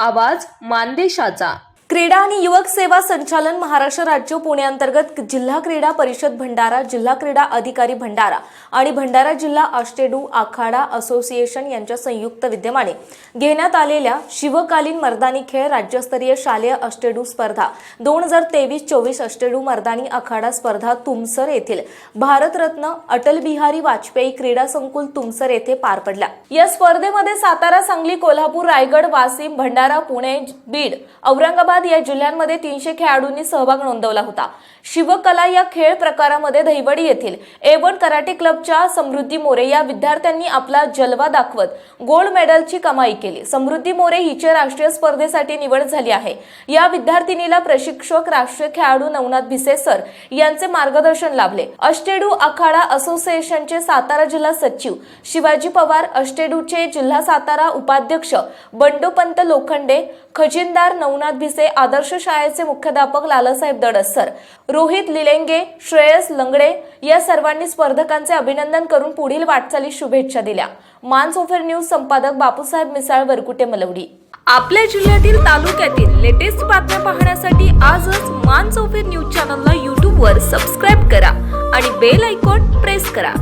आवाज मानदेशाचा. क्रीडा आणि युवक सेवा संचालन महाराष्ट्र राज्य पुण्याअंतर्गत जिल्हा क्रीडा परिषद भंडारा जिल्हा क्रीडा अधिकारी भंडारा आणि भंडारा जिल्हा अष्टेडू आखाडा असोसिएशन यांच्या संयुक्त विद्यमाने घेण्यात आलेल्या शिवकालीन मर्दानी खेळ राज्यस्तरीय शालेय अष्टेडू स्पर्धा दोन हजार तेवीस चोवीस अष्टेडू मर्दानी आखाडा स्पर्धा तुमसर येथील भारतरत्न अटल बिहारी वाजपेयी क्रीडा संकुल तुमसर येथे पार पडल्या. या स्पर्धेमध्ये सातारा सांगली कोल्हापूर रायगड वाशिम भंडारा पुणे बीड औरंगाबाद या जिल्ह्यांमध्ये तीनशे खेळाडूंनी सहभाग नोंदवला होता. शिवकला या खेळ प्रकारामध्ये दहिवडी येथील एवन कराटे क्लबच्या समृद्धी मोरे या विद्यार्थ्यांनी आपला जलवा दाखवत गोल्ड मेडलची कमाई केली. समृद्धी मोरे हिचे राष्ट्रीय स्पर्धेसाठी निवड झाली आहे. या विद्यार्थिनीला प्रशिक्षक राष्ट्रीय खेळाडू नवनाथ भिसे सर यांचे मार्गदर्शन लाभले. अष्टेडू आखाडा असोसिएशनचे सातारा जिल्हा सचिव शिवाजी पवार अष्टेडूचे जिल्हा सातारा उपाध्यक्ष बंडोपंत लोखंडे खजिनदार नवनाथ भिसे आदर्श शाळेचे मुख्याध्यापक लालासाहेब दडसर रोहित लिलेंगे श्रेयस लंगडे या सर्वांनी स्पर्धकांचे अभिनंदन करून पुढील वाटचालीस शुभेच्छा दिल्या. मानसोफेर न्यूज संपादक बापूसाहेब मिसाळ वरकुटे मलवडी. आपल्या जिल्ह्यातील तालुक्यातील लेटेस्ट बातम्या पाहण्यासाठी आजच मानसोफेर न्यूज चॅनलला यूट्यूबवर सबस्क्राईब करा आणि बेल आयकॉन प्रेस करा.